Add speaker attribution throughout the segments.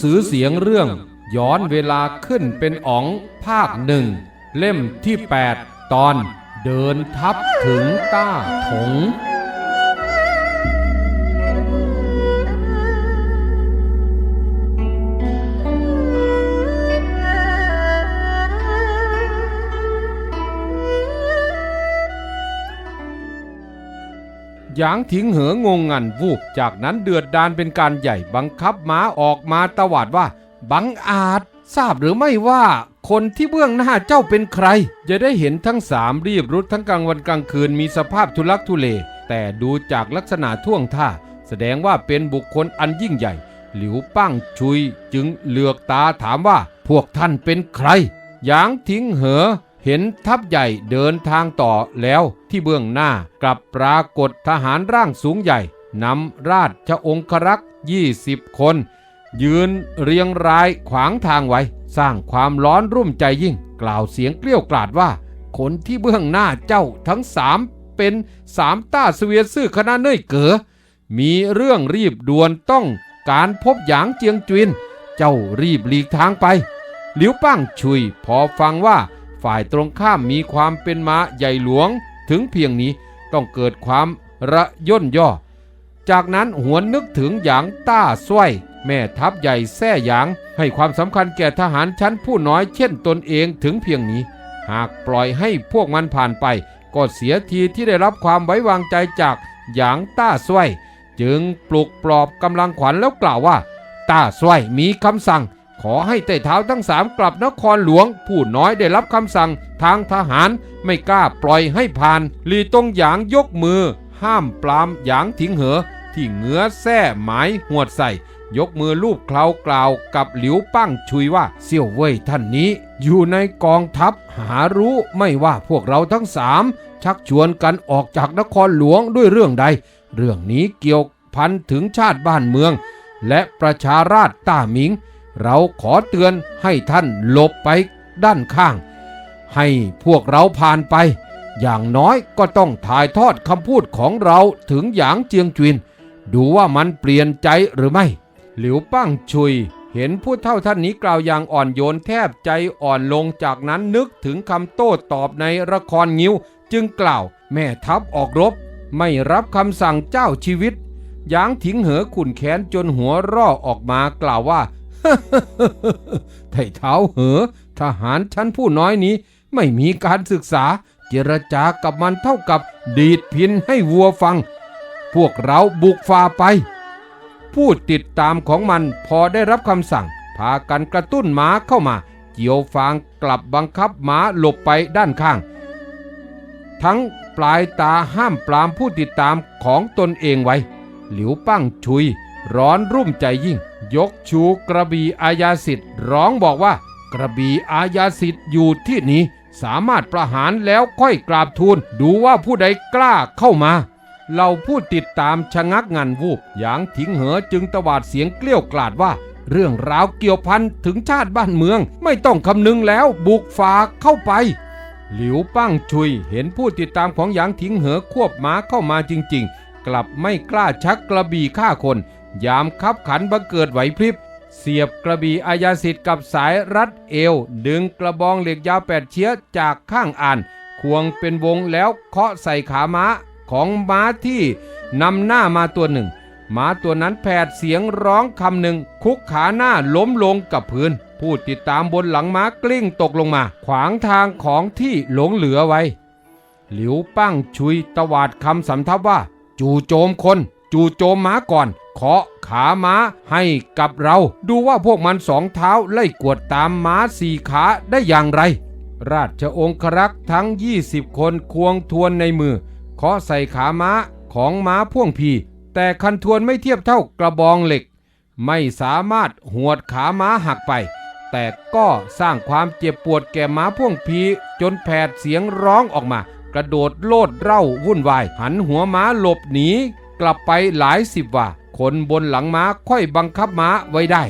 Speaker 1: สือเสียงเรื่อง ย้อนเวลาขึ้นเป็นอ๋องภาคหนึ่ง เล่มที่ 8 ตอนเดินทับถึงต้าถง หยางถิงเหองงงันวูบจากนั้นเดือดดานเป็นการใหญ่บังคับม้าออกมาตวาดว่า บังอาจทราบหรือไม่ว่าคนที่เบื้องหน้าเจ้าเป็นใคร จะได้เห็นทั้งสามรีบรุดทั้งกลางวันกลางคืนมีสภาพทุลักทุเล แต่ดูจากลักษณะท่วงท่า แสดงว่าเป็นบุคคลอันยิ่งใหญ่ หลิวปั้งชุยจึงเหลือกตาถามว่า พวกท่านเป็นใครหยางถิงเหอ เห็นทัพใหญ่เดินทางต่อแล้วที่เบื้องหน้ากลับปรากฏทหารร่างสูงใหญ่นำราชองครักษ์20 คน ยืนเรียงรายขวางทางไว้ สร้างความร้อนรุ่มใจยิ่ง กล่าวเสียงเกลี้ยวกล่อดว่า คนที่เบื้องหน้าเจ้าทั้งสามเป็นสามต้าเสวียซื่อคณะเน่ยเก๋อมีเรื่องรีบด่วนต้องการพบหยางเจียงจวินเจ้ารีบหลีกทางไปหลิวป้างชุยพอฟังว่า ฝ่ายตรงข้ามมีความเป็นม้าใหญ่หลวง ถึงเพียงนี้ต้องเกิดความระย่นย่อ จากนั้นหวนนึกถึงหยางต้าสวยแม่ทัพใหญ่แท่หยาง ให้ความสำคัญแก่ทหารชั้นผู้น้อยเช่นตนเองถึงเพียงนี้ หากปล่อยให้พวกมันผ่านไป ก็เสียทีที่ได้รับความไว้วางใจจากหยางต้าสวยจึงปลุกปลอบกำลังขวัญแล้วกล่าวว่าต้าสวยมีคำสั่ง ขอให้ไต่เท้าทั้งสามกลับนครหลวง ผู้น้อยได้รับคำสั่งทางทหารไม่กล้าปล่อยให้ผ่านลีตงหยางยกมือ ห้ามปรามหยางถิงเหอ ที่เหงือแส้หมายหวดใส่ ยกมือลูบเคลากล่าวกับหลิวปั้งชุยว่าเสี่ยวเว่ยท่านนี้ อยู่ในกองทัพหารู้ไม่ว่าพวกเราทั้งสามชักชวนกันออกจากนครหลวงด้วยเรื่องใด เรื่องนี้เกี่ยวพันถึงชาติบ้านเมือง และประชาราชต้าหมิง เราขอเตือนให้ท่านหลบไปด้านข้าง ให้พวกเราผ่านไป อย่างน้อยก็ต้องถ่ายทอดคำพูดของเราถึงหยางเจียงจวินดูว่ามันเปลี่ยนใจหรือไม่ หลิวปั้งชุย เห็นผู้เท่าท่านนี้กล่าวอย่างอ่อนโยนแทบใจอ่อนลงจากนั้นนึกถึงคำโต้ตอบในละครงิ้ว จึงกล่าวแม่ทัพออกรบ ไม่รับคำสั่งเจ้าชีวิตหยางถิงเหอขุนแขนจนหัวร่อออกมากล่าวว่า ไถ่เท้าเหอ ทหารชั้นผู้น้อยนี้ ไม่มีการศึกษา เจรจากับมันเท่ากับดีดพินให้วัวฟัง พวกเราบุกฝ่าไป ผู้ติดตามของมันพอได้รับคำสั่ง พากันกระตุ้นม้าเข้ามาเกี่ยวฟางกลับบังคับม้าหลบไปด้านข้าง ทั้งปลายตาห้ามปรามผู้ติดตามของตนเองไว้ หลิวปั้งชุย ร้อนรุ่มใจยิ่ง ยกชูกระบี่อาญาสิทธิ์ร้องบอกว่า กระบี่อาญาสิทธิ์อยู่ที่นี้สามารถประหารแล้วค่อยกราบทูลดูว่าผู้ใดกล้าเข้ามาเราผู้ติดตามชะงักงันวูบหยางถิงเหอจึงตวาดเสียงเกลี้ยวกล่อดว่า เรื่องราวเกี่ยวพันถึงชาติบ้านเมือง ไม่ต้องคำนึงแล้วบุกฝ่าเข้าไป หลิวปั้งชุยเห็นผู้ติดตามของหยางถิงเหอควบม้าเข้ามาจริง ๆ กลับไม่กล้าชักกระบี่ฆ่าคน ยามคับขันบังเกิดไหวพริบ เสียบกระบี่อายาสิทธิ์กับสายรัดเอว ดึงกระบองเหล็กยาวแปดเชื้อจากข้างอ่าน ควงเป็นวงแล้วเคาะใส่ขาม้าของม้าที่นำหน้ามาตัวหนึ่งม้าตัวนั้นแผดเสียงร้องคำหนึ่ง คุกขาหน้าล้มลงกับพื้น ผู้ติดตามบนหลังม้ากลิ้งตกลงมา ขวางทางของที่หลงเหลือไว้ หลิวปั้งชุยตวาดคำสำทับว่า จู่โจมคน จู่โจมม้าก่อน เคาะขาม้าให้กับเรา ดูว่าพวกมันสองเท้าไล่กวดตามม้าสี่ขาได้อย่างไร ราชองครักษ์ทั้ง 20 คนควงทวนในมือเคาะใส่ขาม้าของม้าพ่วงพีแต่คันทวนไม่เทียบเท่ากระบองเหล็ก ไม่สามารถหวดขาม้าหักไป แต่ก็สร้างความเจ็บปวดแก่ม้าพ่วงพีจนแผดเสียงร้องออกมา กระโดดโลดเร่าวุ่นวาย หันหัวม้าหลบหนี กลับไปหลายสิบว่าคนบนหลังม้าค่อยบังคับม้าไว้ได้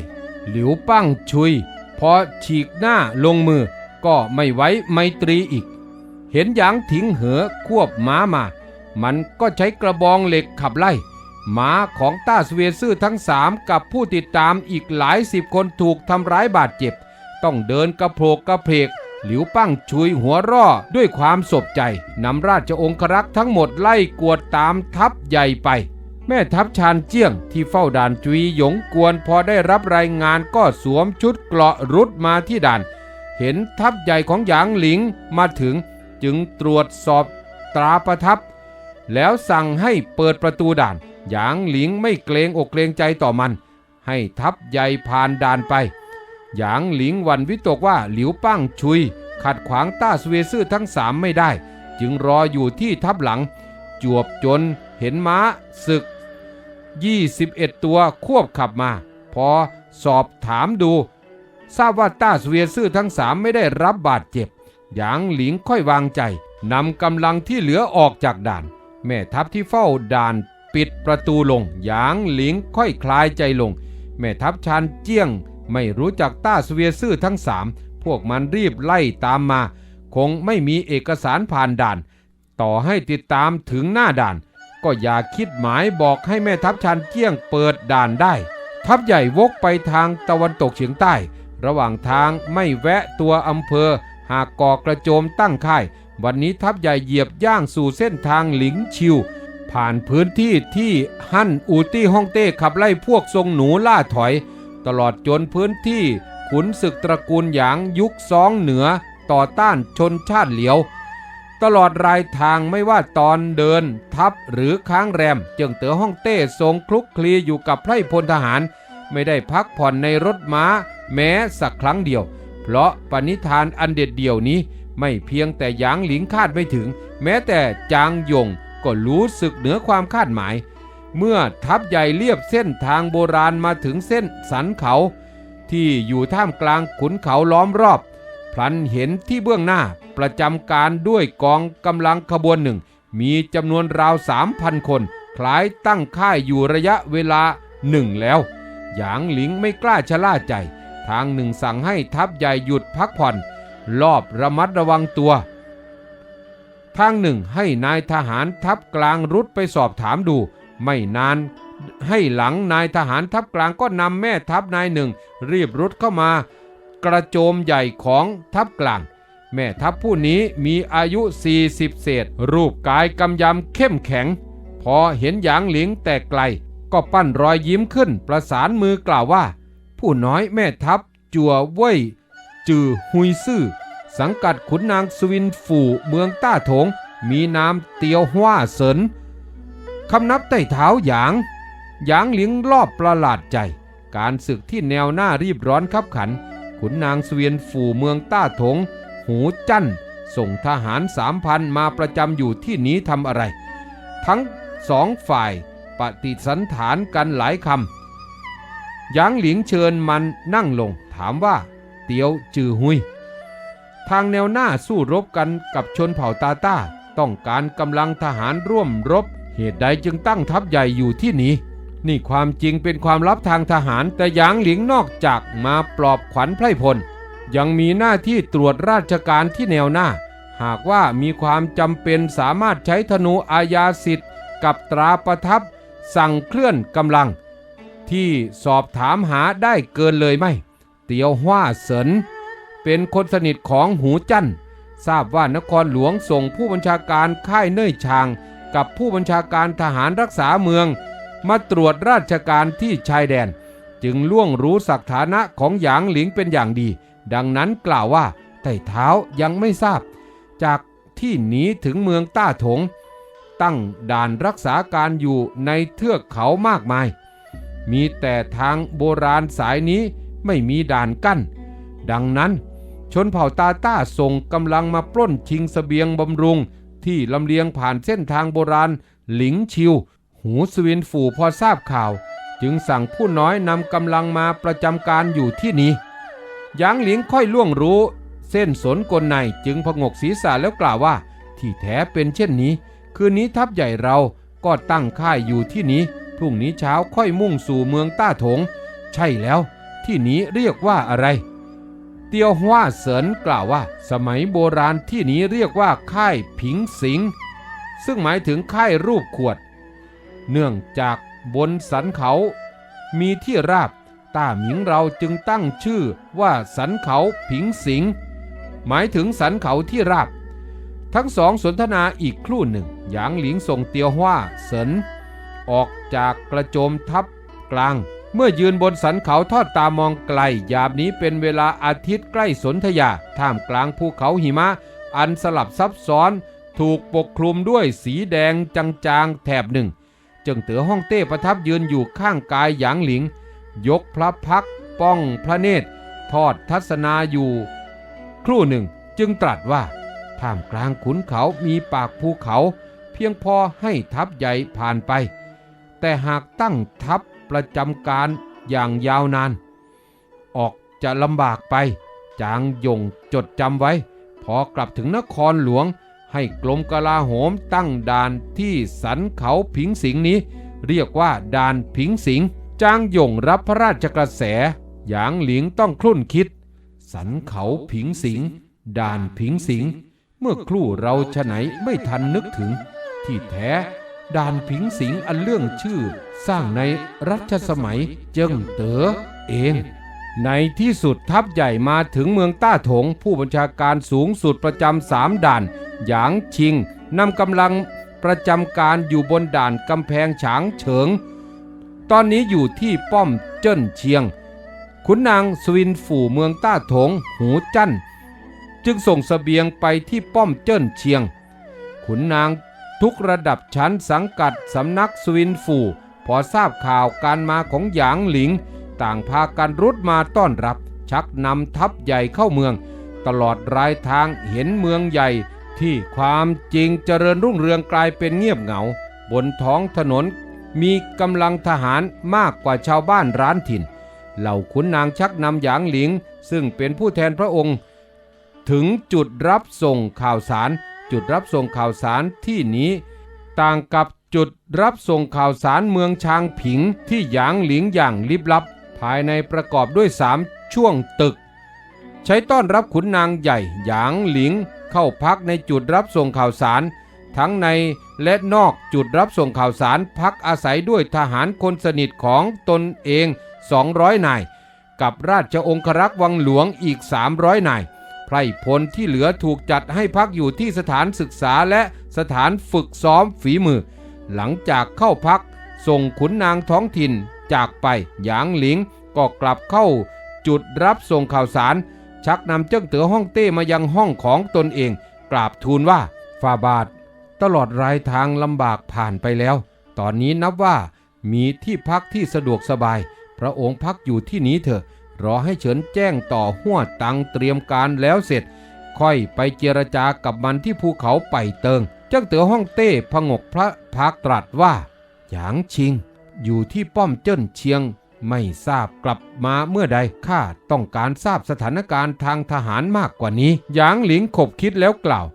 Speaker 1: หลิวปั้งชุย พอฉีกหน้าลงมือ ก็ไม่ไว้ไมตรีอีก เห็นหยางถิงเหอควบม้ามา มันก็ใช้กระบองเหล็กขับไล่ม้าของต้าสเวซื่อทั้งสามกับผู้ติดตามอีกหลายสิบคนถูกทำร้ายบาดเจ็บ ต้องเดินกระโผกกระเพก หลิวปั้งชุยหัวร่อด้วยความสบใจนำราชองครักษ์ทั้งหมดไล่กวดตามทัพใหญ่ไป แม่ทัพชานเจี้ยงที่เฝ้าด่านจุยหยงกวนพอได้รับรายงานก็สวมชุดเกราะรุดมาที่ด่าน เห็นทัพใหญ่ของหยางหลิงมาถึงจึงตรวจสอบตราประทับ แล้วสั่งให้เปิดประตูด่าน หยางหลิงไม่เกรงอกเกรงใจต่อมัน ให้ทัพใหญ่ผ่านด่านไป หยางหลิงวันวิตกว่าหลิวปั้งชุย ขัดขวางต้าสเวซื่อทั้งสามไม่ได้ จึงรออยู่ที่ทัพหลัง จวบจนเห็นม้าศึก 21 ตัวควบขับมา พอสอบถามดู ทราบว่าต้าสเวีซื่อทั้งสามไม่ได้รับบาดเจ็บ หยางหลิงค่อยวางใจนำกำลังที่เหลือออกจากด่าน แม่ทัพที่เฝ้าด่านปิดประตูลง หยางหลิงค่อยคลายใจลง แม่ทัพชานเจี้ยง ไม่รู้จักต้าสเวียซื่อทั้งสามพวกมันรีบไล่ตามมา คงไม่มีเอกสารผ่านด่าน ต่อให้ติดตามถึงหน้าด่าน ก็อย่าคิดหมายบอกให้แม่ทัพชานเจี้ยงเปิดด่านได้ ทัพใหญ่วกไปทางตะวันตกเฉียงใต้ ระหว่างทางไม่แวะตัวอำเภอ หากก่อกระโจมตั้งค่าย วันนี้ทัพใหญ่เหยียบย่างสู่เส้นทางหลิงชิว ผ่านพื้นที่ที่ฮั่นอูตี้ฮ่องเต้ขับไล่พวกทรงหนูล่าถอย ตลอดจนพื้นที่ขุนศึกตระกูลหยางยุคซองเหนือต่อต้านชนชาติเหลียว ตลอดรายทางไม่ว่าตอนเดินทัพหรือค้างแรมเจิงเต๋อฮ่องเต้ทรงคลุกคลีอยู่กับไพร่พลทหาร ไม่ได้พักผ่อนในรถม้า แม้สักครั้งเดียว เพราะปณิธานอันเด็ดเดี่ยวนี้ ไม่เพียงแต่หยางหลิงคาดไม่ถึง แม้แต่จางยงก็รู้สึกเหนือความคาดหมาย เมื่อทัพใหญ่เลียบเส้นทางโบราณมาถึงเส้นสันเขา ที่อยู่ท่ามกลางขุนเขาล้อมรอบ พลันเห็นที่เบื้องหน้าประจำการด้วยกองกำลังขบวนหนึ่ง มีจำนวนราวสามพันคน คล้ายตั้งค่ายอยู่ระยะเวลาหนึ่งแล้ว หยางหลิงไม่กล้าชะล่าใจ ทางหนึ่งสั่งให้ทัพใหญ่หยุดพักผ่อน รอบระมัดระวังตัว ทางหนึ่งให้นายทหารทัพกลางรุดไปสอบถามดู ไม่นานให้หลังนายทหารทัพกลางก็นำแม่ทัพนายหนึ่ง รีบรุดเข้ามา กระโจมใหญ่ของทัพกลาง แม่ทัพผู้นี้มีอายุ 40 เศษ รูปกายกำยำเข้มแข็ง พอเห็นหยางหลิงแต่ไกล ก็ปั้นรอยยิ้มขึ้นประสานมือกล่าวว่า ผู้น้อยแม่ทัพจัวเว่ยจือหุยซื่อ สังกัดขุนนางสวินฝู่เมืองต้าถง มีนามเตียวหว้าเสิน คำนับไต่เท้าหยาง หยางหลิงรอบประหลาดใจ การศึกที่แนวหน้ารีบร้อนขับขัน ขุนนางเสวียนฝู่เมืองต้าถง หูจั่นส่งทหารสามพันมาประจำอยู่ที่นี้ทำอะไร ทั้งสองฝ่ายปฏิสันฐานกันหลายคำหยางหลิงเชิญมันนั่งลงถามว่า เตียวจือหุย ทางแนวหน้าสู้รบกันกับชนเผ่าตาต้าต้องการกำลังทหารร่วมรบ เหตุใดจึงตั้งทัพใหญ่อยู่ที่นี้ นี่ความจริงเป็นความลับทางทหาร แต่หยางหลิงนอกจากมาปลอบขวัญไพรพล ยังมีหน้าที่ตรวจราชการที่แนวหน้า หากว่ามีความจำเป็นสามารถใช้ธนูอาญาสิทธิ์ กับตราประทับ สั่งเคลื่อนกำลัง ที่สอบถามหาได้เกินเลยไหม เตียวหว้าเสินเป็นคนสนิทของหูจันทราบว่านครหลวงส่งผู้บัญชาการค่ายเน่ยชาง กับผู้บัญชาการทหารรักษาเมือง มาตรวจราชการที่ชายแดน จึงล่วงรู้ศักฐานะของหยางหลิงเป็นอย่างดี ดังนั้นกล่าวว่าไต่เท้ายังไม่ทราบ จากที่หนีถึงเมืองต้าถง ตั้งด่านรักษาการอยู่ในเทือกเขามากมาย มีแต่ทางโบราณสายนี้ไม่มีด่านกั้น ดังนั้นชนเผ่าตาต้าส่งกำลังมาปล้นชิงสเสบียงบำรุง ที่ลำเลียงผ่านเส้นทางโบราณ หลิงชิว หูสวินฝูพอทราบข่าว จึงสั่งผู้น้อยนำกำลังมาประจำการอยู่ที่นี้ยางหลิงค่อยล่วงรู้ เส้นสนกลในจึงพงกศีรษะแล้วกล่าวว่า ที่แท้เป็นเช่นนี้ คืนนี้ทัพใหญ่เราก็ตั้งค่ายอยู่ที่นี้พรุ่งนี้เช้าค่อยมุ่งสู่เมืองต้าถง ใช่แล้ว ที่นี้เรียกว่าอะไร ตียวฮว่าเสินกล่าวว่า สมัยโบราณที่นี้เรียกว่าค่ายผิงสิง ซึ่งหมายถึงค่ายรูปขวด เนื่องจากบนสันเขา มีที่ราบต้าหมิงเราจึงตั้งชื่อว่าสันเขาผิงสิง หมายถึงสันเขาที่ราบ ทั้งสองสนทนาอีกครู่หนึ่งหยางหลิงส่งเตียวฮว่าเสินออกจากกระโจมทัพกลาง เมื่อยืนบนสันเขาทอดตามองไกล ยามนี้เป็นเวลาอาทิตย์ใกล้สนธยา ท่ามกลางภูเขาหิมะ อันสลับซับซ้อน ถูกปกคลุมด้วยสีแดงจางๆแถบหนึ่ง จึงเต๋อฮ่องเต้ประทับยืนอยู่ข้างกายหยางหลิง ยกพระพักป้องพระเนตร ทอดทัศนาอยู่ ครู่หนึ่งจึงตรัสว่า ท่ามกลางขุนเขามีปากภูเขา เพียงพอให้ทัพใหญ่ผ่านไป แต่หากตั้งทัพ ประจำการอย่างยาวนาน ออกจะลำบากไป จางยงจดจำไว้ พอกลับถึงนครหลวง ให้กรมกลาโหมตั้งด่านที่สันเขาผิงสิงนี้ เรียกว่าด่านผิงสิง จางยงรับพระราชกระแส หยางหลิงต้องคลุ่นคิด สันเขาผิงสิง ด่านผิงสิง เมื่อครู่เราฉะไหนไม่ทันนึกถึง ที่แท้ ด่านผิงสิงอันเรื่องชื่อ สร้างในรัชสมัยเจิ้งเต๋อเอง ในที่สุดทัพใหญ่มาถึงเมืองต้าถง ผู้บัญชาการสูงสุดประจำสามด่าน หยางชิงนำกำลังประจำการอยู่บนด่านกำแพงฉางเฉิง ตอนนี้อยู่ที่ป้อมเจิ้นเชียง ขุนนางสวินฝู่เมืองต้าถง หูจั่นจึงส่งสเสบียงไปที่ป้อมเจิ้นเชียง ขุนนาง ทุกระดับชั้นสังกัดสำนักสวินฝู่พอทราบข่าวการมาของหยางหลิง ต่างพากันรุดมาต้อนรับ ชักนำทัพใหญ่เข้าเมือง ตลอดรายทางเห็นเมืองใหญ่ ที่ความจริงเจริญรุ่งเรืองกลายเป็นเงียบเหงา บนท้องถนนมีกำลังทหารมากกว่าชาวบ้านร้านถิ่น เหล่าขุนนางชักนำหยางหลิง ซึ่งเป็นผู้แทนพระองค์ ถึงจุดรับส่งข่าวสาร จุดรับส่งข่าวสารที่นี้ ต่างกับจุดรับส่งข่าวสารเมืองชางผิงที่หยางหลิงอย่างลิบลับ ภายในประกอบด้วยสามช่วงตึก ใช้ต้อนรับขุนนางใหญ่หยางหลิงเข้าพักในจุดรับส่งข่าวสาร ทั้งในและนอกจุดรับส่งข่าวสารพักอาศัยด้วยทหารคนสนิทของตนเอง 200นายกับราชองครักษ์วังหลวงอีก 300นาย ไพรพลที่เหลือถูกจัดให้พักอยู่ที่สถานศึกษาและสถานฝึกซ้อมฝีมือ หลังจากเข้าพัก ส่งขุนนางท้องถิ่นจากไปหยางหลิงก็กลับเข้า จุดรับส่งข่าวสาร ชักนำเจ้าเต๋อห้องเต้มายังห้องของตนเอง กราบทูลว่าฟาบาท ตลอดรายทางลำบากผ่านไปแล้ว ตอนนี้นับว่ามีที่พักที่สะดวกสบาย พระองค์พักอยู่ที่นี้เถอะ รอให้เฉินแจ้งต่อหัวตังเตรียมการแล้วเสร็จ ค่อยไปเจรจากับมันที่ภูเขาไปเติงเจ้าเต๋อห้องเต้พงกพระพักตรัสว่าหยางชิง อยู่ที่ป้อมเจิ้นเชียง ไม่ทราบกลับมาเมื่อใดข้าต้องการทราบสถานการณ์ทางทหารมากกว่านี้หยางหลิงขบคิดแล้วกล่าว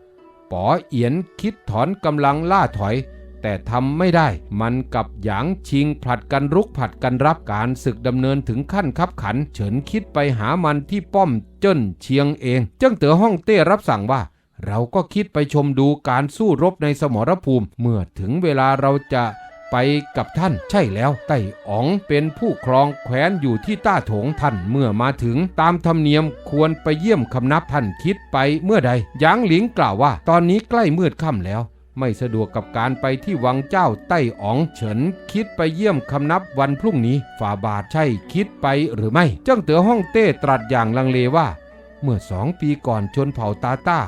Speaker 1: ป๋อเอียนคิดถอนกำลังล่าถอย แต่ทำไม่ได้ มันกับหยางชิงผลัดกันรุกผลัดกันรับการศึกดำเนินถึงขั้นคับขัน เฉินคิดไปหามันที่ป้อมเจิ้นเชียงเองเจ้าเต๋อห้องเต้รับสั่งว่าเราก็คิดไปชมดูการสู้รบในสมรภูมิ เมื่อถึงเวลาเราจะไปกับท่านใช่แล้วไต้อ๋องเป็นผู้ครองแคว้นอยู่ที่ต้าโถงท่านเมื่อมาถึงตามธรรมเนียมควรไปเยี่ยมคำนับท่านคิดไปเมื่อใดหยางหลิงกล่าวว่า ตอนนี้ใกล้มืดค่ำแล้ว ไม่สะดวกกับการไปที่วังเจ้าไต้อ๋องเฉินคิดไปเยี่ยมคำนับวันพรุ่งนี้ฝ่าบาทใช่คิดไปหรือไม่เจ้าเต๋อห้องเต้ตรัสอย่างลังเลว่า เมื่อสองปีก่อนชนเผ่าตาต้า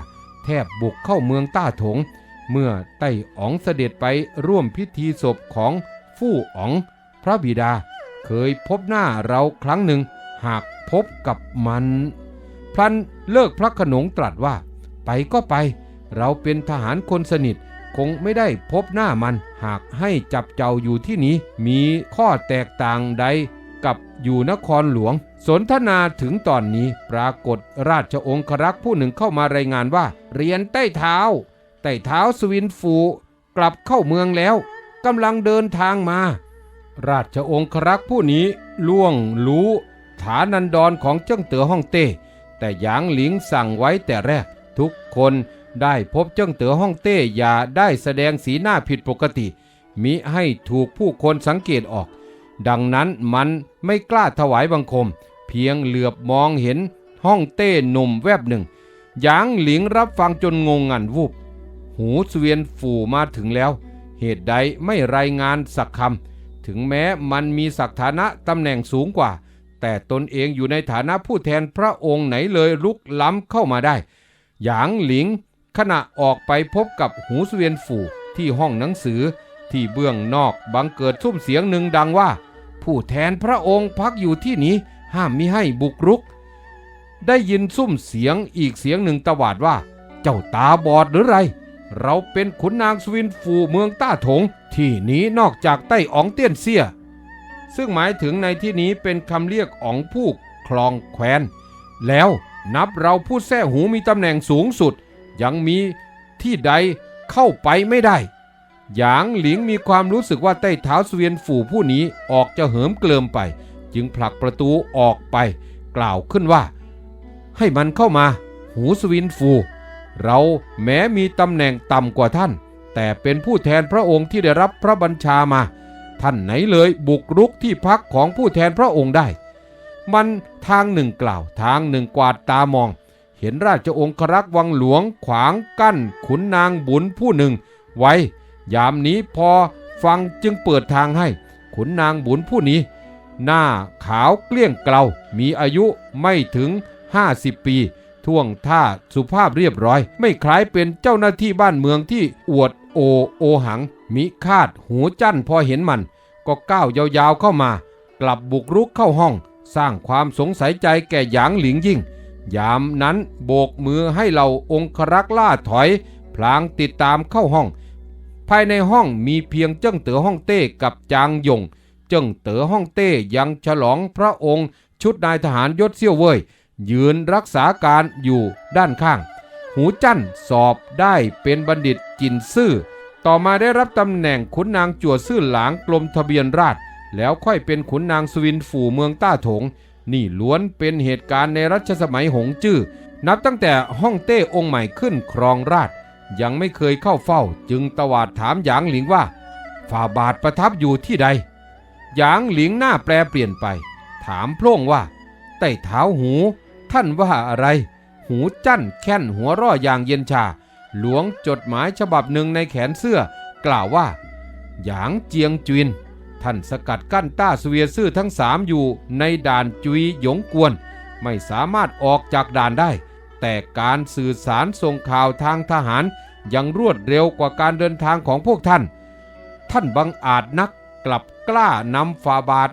Speaker 1: แทบบุกเข้าเมืองต้าถง เมื่อไต้อ๋องเสด็จไปร่วมพิธีศพของฟู่อ๋อง พระบิดา เคยพบหน้าเราครั้งหนึ่ง หากพบกับมัน พลันเลิกพระขนงตรัสว่า ไปก็ไป เราเป็นทหารคนสนิท คงไม่ได้พบหน้ามัน หากให้จับเจ้าอยู่ที่นี้ มีข้อแตกต่างใดกับอยู่นครหลวง สนทนาถึงตอนนี้ปรากฏราชองครักษ์ผู้หนึ่งเข้ามารายงานว่า เรียนใต้เท้าไต่เท้าสวินฟูกลับเข้าเมืองแล้วกำลังเดินทางมา ราชองครักษ์ผู้นี้ล่วงรู้ฐานันดรของเจ้าเต๋อฮ่องเต้แต่หยางหลิงสั่งไว้แต่แรกทุกคน ได้พบเจ้าเต๋อฮ่องเต้อย่าได้แสดงสีหน้าผิดปกติ มิให้ถูกผู้คนสังเกตออก ดังนั้นมันไม่กล้าถวายบังคม เพียงเหลือบมองเห็นห้องเต้หนุ่มแวบหนึ่งหยางหลิงรับฟังจนงงงันวูบ หูสเวียนฝูมาถึงแล้ว เหตุใดไม่รายงานสักคำถึงแม้มันมีศักฐานะตำแหน่งสูงกว่า แต่ตนเองอยู่ในฐานะผู้แทนพระองค์ไหนเลยลุกล้ำเข้ามาได้หยางหลิง ขณะออกไปพบกับหูเสวียนฝูที่ห้องหนังสือที่เบื้องนอกบังเกิดซุ้มเสียงหนึ่งดังว่า ผู้แทนพระองค์พักอยู่ที่นี้ห้ามมิให้บุกรุก ได้ยินซุ้มเสียงอีกเสียงหนึ่งตวาดว่า เจ้าตาบอดหรือไร เราเป็นขุนนางสวินฟูเมืองต้าถง ที่นี้นอกจากใต้อ๋องเตี้ยนเสีย ซึ่งหมายถึงในที่นี้เป็นคำเรียกอ๋องผู้คลองแควนแล้วนับเราผู้แท้หูมีตำแหน่งสูงสุด ยังมีที่ใดเข้าไปไม่ได้ หยางหลิงมีความรู้สึกว่าใต้เท้าเสวียนฝูผู้นี้ออกจะเหิมเกลิมไป จึงผลักประตูออกไป กล่าวขึ้นว่า ให้มันเข้ามา หูสวินฟู เราแม้มีตำแหน่งต่ำกว่าท่าน แต่เป็นผู้แทนพระองค์ที่ได้รับพระบัญชามา ท่านไหนเลยบุกรุกที่พักของผู้แทนพระองค์ได้ มันทางหนึ่งกล่าวทางหนึ่งกวาดตามอง เห็นราชองครักษ์วังหลวงขวางกั้นขุนนางบุญผู้หนึ่ง ไว้ ยามนี้พอฟังจึงเปิดทางให้ ขุนนางบุญผู้นี้ หน้าขาวเกลี้ยงเกลา มีอายุไม่ถึง 50 ปี ท่วงท่าสุภาพเรียบร้อย ไม่คล้ายเป็นเจ้าหน้าที่บ้านเมืองที่อวดโอโอหัง มิคาดหูจั่นพอเห็นมัน ก็ก้าวยาวๆเข้ามา กลับบุกรุกเข้าห้อง สร้างความสงสัยใจแก่หยางหลิงยิ่ง ยามนั้นโบกมือให้เราองครักษ์ล่าถอย พลางติดตามเข้าห้อง ภายในห้องมีเพียงเจิ้งเต๋อห้องเต้กับจางยง เจิ้งเต๋อห้องเต้ยังฉลองพระองค์ชุดนายทหารยศเซี่ยวเว่ยยืนรักษาการอยู่ด้านข้าง หูจั่นสอบได้เป็นบัณฑิตจินซื่อ ต่อมาได้รับตำแหน่งขุนนางจั่วซื่อหลางกรมทะเบียนราษฎรแล้วค่อยเป็นขุนนางสวินฝูเมืองต้าถง นี่ล้วนเป็นเหตุการณ์ในรัชสมัยหงจื้อนับตั้งแต่ห้องเต้องค์ใหม่ขึ้นครองราชยังไม่เคยเข้าเฝ้า จึงตวาดถามหยางหลิงว่าฝ่าบาทประทับอยู่ที่ใด หยางหลิงหน้าแปรเปลี่ยนไป ถามพร่งว่าใต้เท้าหู ท่านว่าอะไร หูจั่นแค่นหัวร่ออย่างเย็นชา หลวงจดหมายฉบับหนึ่งในแขนเสื้อ กล่าวว่า หยางเจียงจุน ท่านสกัดกั้นต้าเสวียซื่อทั้งสามอยู่ในด่านจุยหยงกวน ไม่สามารถออกจากด่านได้ แต่การสื่อสารส่งข่าวทางทหารยังรวดเร็วกว่าการเดินทางของพวกท่าน ท่านบังอาจนักกลับกล้านำฟาบาท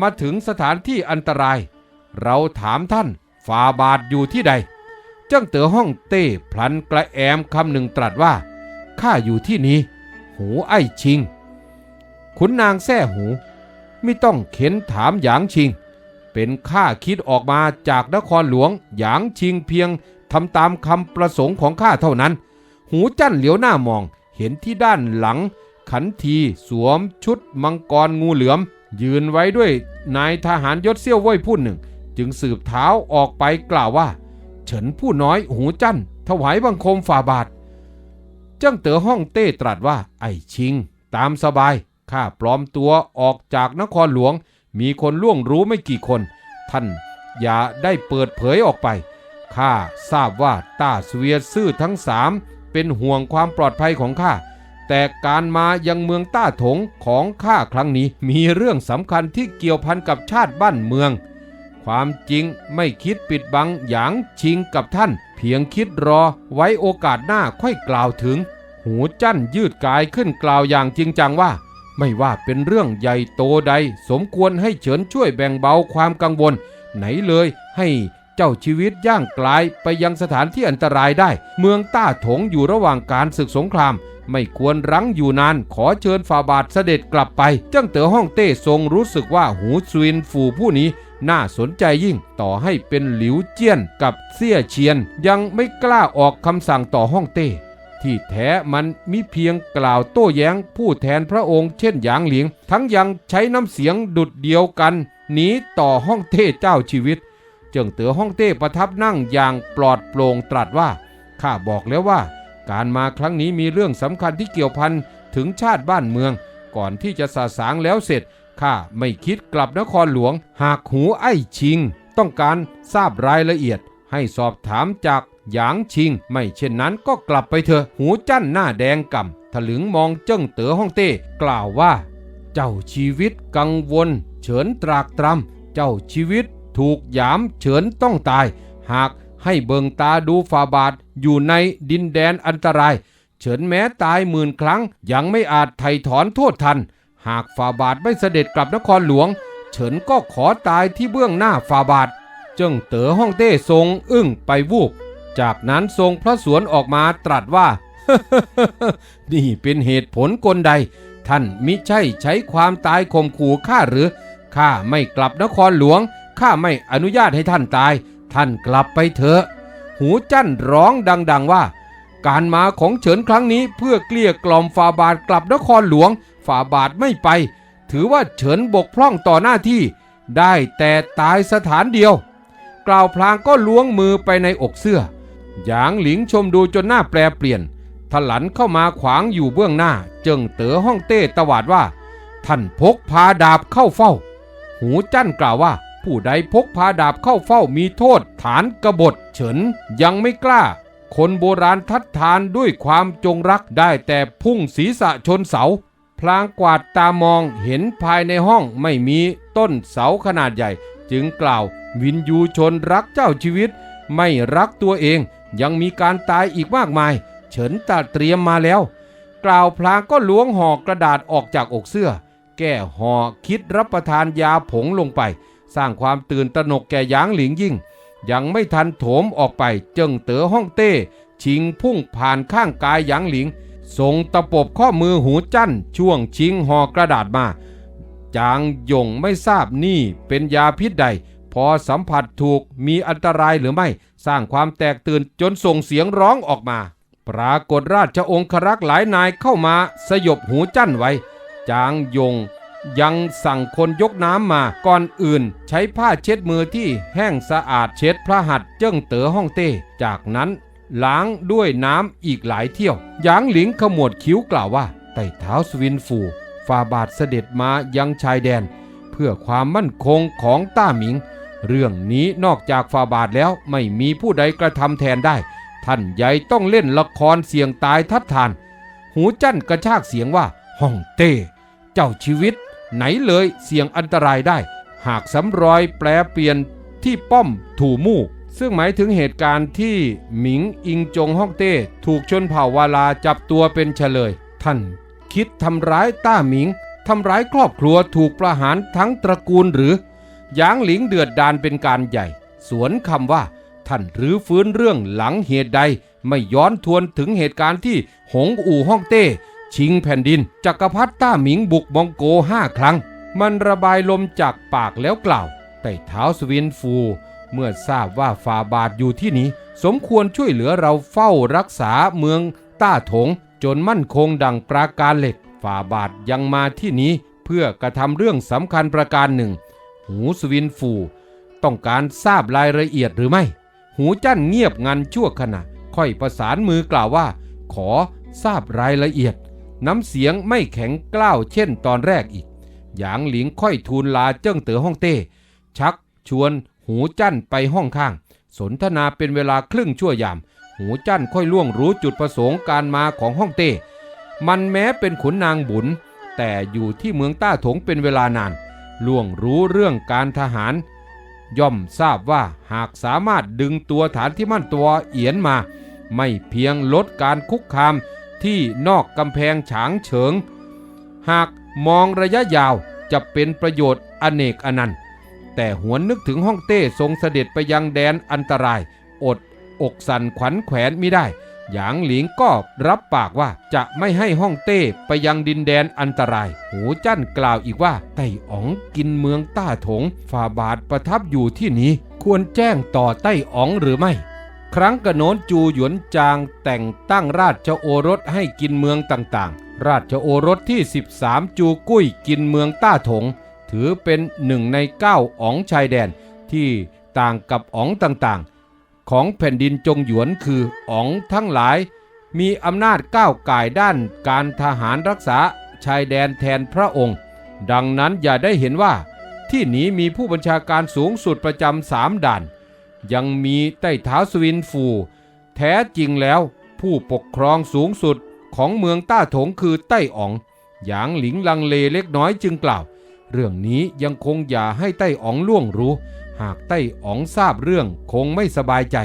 Speaker 1: มาถึงสถานที่อันตราย เราถามท่านฟาบาทอยู่ที่ใดเจ้าเต๋อห้องเต้พลันกระแอมคำหนึ่งตรัสว่าข้าอยู่ที่นี้ หูไอ้ชิง ขุนนางแซ่หู ไม่ต้องเข็นถามหยางชิง เป็นข้าคิดออกมาจากนครหลวงหยางชิงเพียงทำตามคำประสงค์ของข้าเท่านั้น หูจั่นเหลียวหน้ามอง เห็นที่ด้านหลัง ขันทีสวมชุดมังกรงูเหลือม ยืนไว้ด้วยนายทหารยศเซี่ยวเว่ยผู้หนึ่ง จึงสืบเท้าออกไปกล่าวว่า เฉินผู้น้อยหูจั่นถวายบังคมฝ่าบาท เจ้าเต๋อห้องเต้ตรัสว่าไอ้ชิง ตามสบาย ข้าปลอมตัวออกจากนครหลวง มีคนล่วงรู้ไม่กี่คน ท่านอย่าได้เปิดเผยออกไป ข้าทราบว่าต้าเสวียซื่อทั้งสามเป็นห่วงความปลอดภัยของข้า แต่การมายังเมืองต้าถงของข้าครั้งนี้มีเรื่องสำคัญที่เกี่ยวพันกับชาติบ้านเมือง ความจริงไม่คิดปิดบังหยางชิงกับท่าน เพียงคิดรอไว้โอกาสหน้าค่อยกล่าวถึง หูจั่นยืดกายขึ้นกล่าวอย่างจริงจังว่า ไม่ว่าเป็นเรื่องใหญ่โตใด สมควรให้เฉินช่วยแบ่งเบาความกังวล ไหนเลยให้เจ้าชีวิตย่างกลายไปยังสถานที่อันตรายได้ เมืองต้าถงอยู่ระหว่างการศึกสงคราม ไม่ควรรั้งอยู่นาน ขอเชิญฝ่าบาทเสด็จกลับไปจ้าเต๋อฮ่องเต้ทรงรู้สึกว่าหูซวินฝูผู้นี้ น่าสนใจยิ่ง ต่อให้เป็นหลิวเจี้ยนกับเซี่ยเชียน ยังไม่กล้าออกคำสั่งต่อฮ่องเต้ ที่แท้มันมิเพียงกล่าวโต้แย้งผู้แทนพระองค์เช่นหยางหลิง ทั้งยังใช้น้ำเสียงดุดเดียวกันหนีต่อฮ่องเต้เจ้าชีวิต เจิงเต๋อฮ่องเต้ประทับนั่งอย่างปลอดโปร่งตรัสว่าข้าบอกแล้วว่า การมาครั้งนี้มีเรื่องสำคัญที่เกี่ยวพันถึงชาติบ้านเมือง ก่อนที่จะสาสางแล้วเสร็จข้าไม่คิดกลับนครหลวง หากหูไอ้ชิง ต้องการทราบรายละเอียด ให้สอบถามจาก หยางชิงไม่เช่นนั้นก็กลับไปเถอะ หูจั้นหน้าแดงก่ำถลึงมองเจิ้งเต๋อฮ่องเต้กล่าวว่า เจ้าชีวิตกังวล เฉินตรากตรำเจ้าชีวิตถูกหยามเฉินต้องตาย หากให้เบิงตาดูฟาบาทอยู่ในดินแดนอันตราย เฉินแม้ตายหมื่นครั้ง ยังไม่อาจไถ่ถอนโทษทัน หากฟาบาทไม่เสด็จกลับนครหลวง เฉินก็ขอตายที่เบื้องหน้าฟาบาท เจิ้งเต๋อฮ่องเต้ทรงอึ้งไปวูบ จากนั้นทรงพระสวนออกมาตรัสว่า นี่เป็นเหตุผลกลใด ท่านมิใช่ใช้ความตายข่มขู่ข้าหรือ ข้าไม่กลับนครหลวง ข้าไม่อนุญาตให้ท่านตาย ท่านกลับไปเถอะ หูจั้นร้องดัง ๆว่า การมาของเฉินครั้งนี้เพื่อเกลี้ยกล่อมฝ่าบาทกลับนครหลวง ฝ่าบาทไม่ไป ถือว่าเฉินบกพร่องต่อหน้าที่ ได้แต่ตายสถานเดียว กล่าวพลางก็ล้วงมือไปในอกเสื้อ หยางหลิงชมดูจนหน้าแปรเปลี่ยนถลันเข้ามาขวางอยู่เบื้องหน้า เจิงเต๋อฮ่องเต้ตวาดว่า ท่านพกพาดาบเข้าเฝ้า หูจั้นกล่าวว่า ผู้ใดพกพาดาบเข้าเฝ้ามีโทษ ฐานกบฏเฉินยังไม่กล้า คนโบราณทัดทานด้วยความจงรักได้แต่พุ่งศีรษะชนเสา พลางกวาดตามองเห็นภายในห้องไม่มีต้นเสาขนาดใหญ่ จึงกล่าววินยูชนรักเจ้าชีวิต ไม่รักตัวเอง ยังมีการตายอีกมากมาย เฉินตัดเตรียมมาแล้ว กล่าวพลางก็ล้วงห่อกระดาษออกจากอกเสื้อ แก้ห่อคิดรับประทานยาผงลงไป สร้างความตื่นตระหนกแก่หยางหลิงยิ่ง ยังไม่ทันโถมออกไปเจิงเต๋อฮ่องเต้ ชิงพุ่งผ่านข้างกายหยางหลิงส่งตะปบข้อมือหูจั้นช่วงชิงห่อกระดาษมา จางยงไม่ทราบนี่เป็นยาพิษใด พอสัมผัสถูกมีอันตรายหรือไม่ สร้างความแตกตื่นจนส่งเสียงร้องออกมา ปรากฏราชองครักษ์หลายนายเข้ามาสยบหูจั้นไว้ จางยงยังสั่งคนยกน้ำมาก่อนอื่นใช้ผ้าเช็ดมือที่แห้งสะอาดเช็ดพระหัตถ์เจิ้งเต๋อฮ่องเต้ จากนั้นล้างด้วยน้ำอีกหลายเที่ยวหยางหลิงขมวดคิ้วกล่าวว่าไต่เท้าสวินฟูฟาบาทเสด็จมายังชายแดน เพื่อความมั่นคงของต้าหมิง เรื่องนี้นอกจากฟาบาทแล้วไม่มีผู้ใดกระทำแทนได้ ท่านใหญ่ต้องเล่นละครเสี่ยงตายทัดทาน หูจั้นกระชากเสียงว่าฮ่องเต้ เจ้าชีวิต ไหนเลยเสี่ยงอันตรายได้ หากสำรอยแปลเปลี่ยนที่ป้อมถูมู่ ซึ่งหมายถึงเหตุการณ์ที่หมิงอิงจงฮ่องเต้ ถูกชนเผ่าวาลาจับตัวเป็นเฉลย ท่านคิดทำร้ายต้าหมิงทำร้ายครอบครัวถูกประหารทั้งตระกูลหรือ หยางหลิงเดือดดานเป็นการใหญ่ สวนคำว่า ท่านหรือฟื้นเรื่องหลังเหตุใด ไม่ย้อนทวนถึงเหตุการณ์ที่หงอู่ฮ่องเต้ ชิงแผ่นดินจักรพรรดิต้าหมิงบุกมองโกห้าครั้ง มันระบายลมจากปากแล้วกล่าวแต่เท้าสวินฟู เมื่อทราบว่าฟาบาทอยู่ที่นี้ สมควรช่วยเหลือเราเฝ้ารักษาเมืองต้าถง จนมั่นคงดังปราการเหล็กฟาบาทยังมาที่นี้เพื่อกระทำเรื่องสำคัญประการหนึ่ง หูสวินฟู ต้องการทราบรายละเอียดหรือไม่ หูจั้นเงียบงันชั่วขณะ ค่อยประสานมือกล่าวว่า ขอทราบรายละเอียด น้ำเสียงไม่แข็งกล้าวเช่นตอนแรกอีก หยางหลิงค่อยทูลลาเจิ้งเต๋อฮ่องเต้ ชักชวนหูจั้นไปห้องข้าง สนทนาเป็นเวลาครึ่งชั่วยาม หูจั้นค่อยล่วงรู้จุดประสงค์การมาของฮ่องเต้ มันแม้เป็นขุนนางบุญแต่อยู่ที่เมืองต้าถงเป็นเวลานาน ล่วงรู้เรื่องการทหาร ย่อมทราบว่าหากสามารถดึงตัวฐานที่มั่นตัวเอียนมา ไม่เพียงลดการคุกคามที่นอกกำแพงฉางเฉิง หากมองระยะยาวจะเป็นประโยชน์อเนกอนันต์ แต่หวนนึกถึงฮ่องเต้ทรงเสด็จไปยังแดนอันตราย อดอกสั่นขวัญแขวนไม่ได้ หยางหลิงก็รับปากว่าจะไม่ให้ฮ่องเต้ไปยังดินแดนอันตราย หูจั้นกล่าวอีกว่า ไต้อ๋องกินเมืองต้าถงฝ่าบาทประทับอยู่ที่นี้ ควรแจ้งต่อไต้อ๋องหรือไม่ ครั้งกระโนนจูหยวนจางแต่งตั้งราชโอรสให้กินเมืองต่างๆ ราชโอรสที่ 13 จูกุ้ยกินเมืองต้าถง ถือเป็นหนึ่งในเก้าอ๋องชายแดนที่ต่างกับอ๋องต่างๆ ของแผ่นดินจงหยวนคืออ๋องทั้งหลาย มีอำนาจก้าวก่ายด้านการทหารรักษาชายแดนแทนพระองค์ ดังนั้นอย่าได้เห็นว่า ที่นี้มีผู้บัญชาการสูงสุดประจำสามด่าน ยังมีใต้เท้าสวินฟู แท้จริงแล้ว ผู้ปกครองสูงสุดของเมืองต้าถงคือไต้อ๋องหยางหลิงลังเลเล็กน้อยจึงกล่าว เรื่องนี้ยังคงอย่าให้ไต้อ๋องล่วงรู้ หากไต้อ๋องทราบเรื่องคงไม่สบายใจ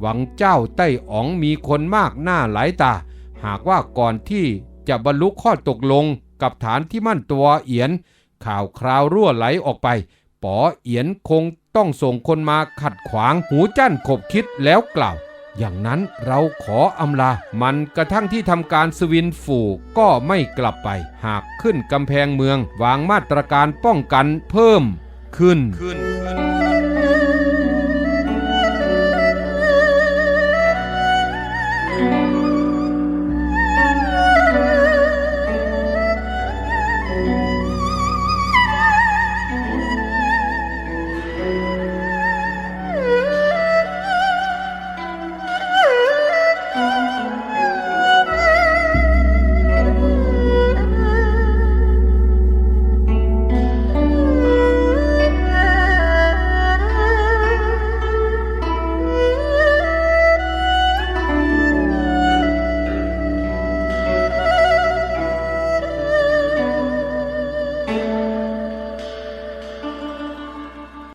Speaker 1: หวังเจ้าไต้อ๋องมีคนมากหน้าหลายตา หากว่าก่อนที่จะบรรลุข้อตกลงกับฐานที่มั่นตัวเอียน ข่าวคราวรั่วไหลออกไปป๋อเอียนคงต้องส่งคนมาขัดขวางหูจั่นขบคิดแล้วกล่าว อย่างนั้นเราขออำลา มันกระทั่งที่ทำการสวินฝูก็ไม่กลับไป หากขึ้นกำแพงเมืองวางมาตรการป้องกันเพิ่มขึ้น
Speaker 2: ขึ้น